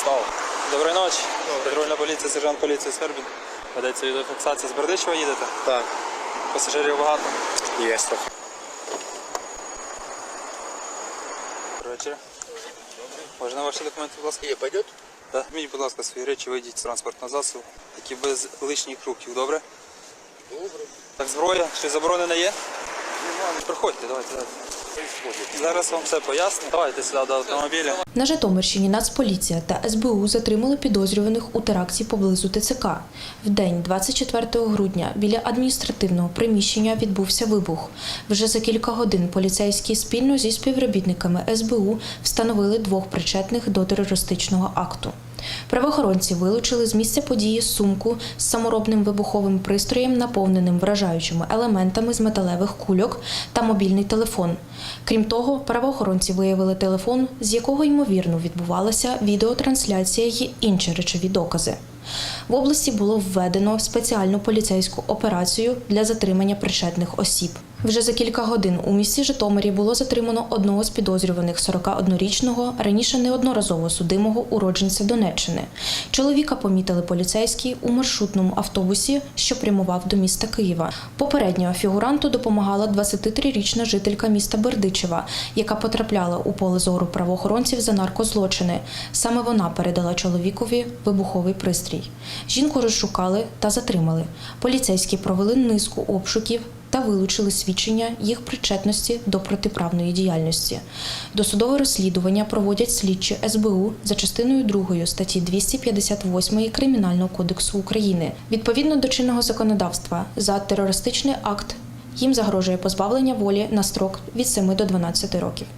підстава. Доброї ночі. Патрульна поліція, сержант поліції Сербін. Ведеться відеофіксація з Бердичева їдете. Так, Пасажирів багато. є трохи. Добрий вечір. Можна ваші документи, будь ласка? Є, пойдет? Так. Візьміть, будь ласка, свої речі, вийдіть з транспортного засобу. Такі без лишніх рухів, добре? Добре. Так, зброя, щось заборонене є? Приходьте, давайте, давайте. Зараз вам все поясню. Давайте сюди до автомобіля. На Житомирщині Нацполіція та СБУ затримали підозрюваних у теракті поблизу ТЦК. В день 24 грудня біля адміністративного приміщення відбувся вибух. Вже за кілька годин поліцейські спільно зі співробітниками СБУ встановили двох причетних до терористичного акту. Правоохоронці вилучили з місця події сумку з саморобним вибуховим пристроєм, наповненим вражаючими елементами з металевих кульок та мобільний телефон. Крім того, правоохоронці виявили телефон, з якого ймовірно відбувалася відеотрансляція й інші речові докази. В області було введено спеціальну поліцейську операцію для затримання причетних осіб. Вже за кілька годин у місті Житомирі було затримано одного з підозрюваних 41-річного, раніше неодноразово судимого уродженця Донеччини. Чоловіка помітили поліцейські у маршрутному автобусі, що прямував до міста Києва. Попередньо фігуранту допомагала 23-річна жителька міста Бердичева, яка потрапляла у поле зору правоохоронців за наркозлочини. Саме вона передала чоловікові вибуховий пристрій. Жінку розшукали та затримали. Поліцейські провели низку обшуків та вилучили свідчення їх причетності до протиправної діяльності. Досудове розслідування проводять слідчі СБУ за частиною 2 статті 258 Кримінального кодексу України. Відповідно до чинного законодавства за терористичний акт їм загрожує позбавлення волі на строк від 7 до 12 років.